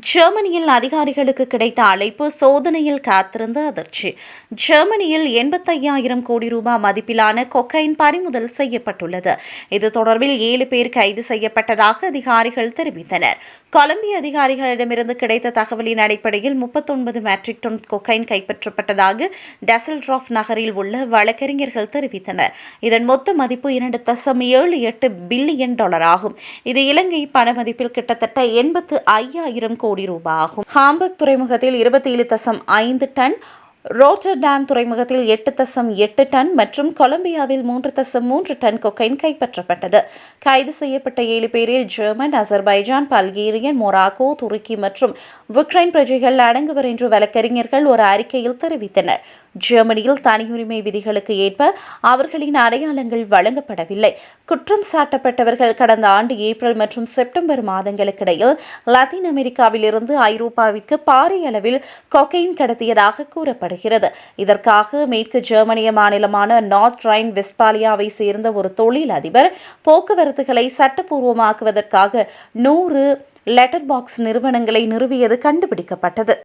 ஜெர்மனியில் அதிகாரிகளுக்கு கிடைத்த அழைப்பு சோதனையில் காத்திருந்த அதிர்ச்சி. ஜெர்மனியில் எண்பத்தையாயிரம் கோடி ரூபாய் மதிப்பிலான கொக்கைன் பறிமுதல் செய்யப்பட்டுள்ளது. இது தொடர்பில் ஏழு பேர் கைது செய்யப்பட்டதாக அதிகாரிகள் தெரிவித்தனர். கொலம்பிய அதிகாரிகளிடமிருந்து கிடைத்த தகவலின் அடிப்படையில் முப்பத்தொன்பது மெட்ரிக் டன் கொக்கைன் கைப்பற்றப்பட்டதாக டெசல்ட்ராஃப் நகரில் உள்ள வழக்கறிஞர்கள் தெரிவித்தனர். இதன் மொத்த மதிப்பு இரண்டு தசம் ஏழு எட்டு பில்லியன் டாலர் ஆகும். இது இலங்கை பண மதிப்பில் கிட்டத்தட்ட எண்பத்து ஐயாயிரம் கோடி ரூபாய் ஆகும் ஹாம்பர்க் துறைமுகத்தில் இருபத்தி ஏழு தசம் ஐந்து டன் ரோட்டர்டாம் துறைமுகத்தில் எட்டு தசம் எட்டு டன் மற்றும் கொலம்பியாவில் மூன்று தசம் மூன்று டன் கொக்கைன் கைப்பற்றப்பட்டது. கைது செய்யப்பட்ட ஏழு பேரில் ஜெர்மன் அசர்பைஜான் பல்கேரியன் மொராக்கோ துருக்கி மற்றும் உக்ரைன் பிரஜைகள் அடங்குவர் என்று வழக்கறிஞர்கள் ஒரு அறிக்கையில் தெரிவித்தனர். ஜெர்மனியில் தனியுரிமை விதிகளுக்கு ஏற்ப அவர்களின் அடையாளங்கள் வழங்கப்படவில்லை. குற்றம் சாட்டப்பட்டவர்கள் கடந்த ஆண்டு ஏப்ரல் மற்றும் செப்டம்பர் மாதங்களுக்கிடையில் லத்தீன் அமெரிக்காவிலிருந்து ஐரோப்பாவிற்கு பாரிய அளவில் கொக்கைன் கடத்தியதாக கூறப்படுகிறது. இதற்காக மேற்கு ஜெர்மனிய மாநிலமான நார்த் ரைன் வெஸ்பாலியாவை சேர்ந்த ஒரு தொழில் அதிபர் போக்குவரத்துகளை சட்டப்பூர்வமாக்குவதற்காக நூறு லெட்டர் பாக்ஸ் நிறுவனங்களை நிறுவியது கண்டுபிடிக்கப்பட்டது.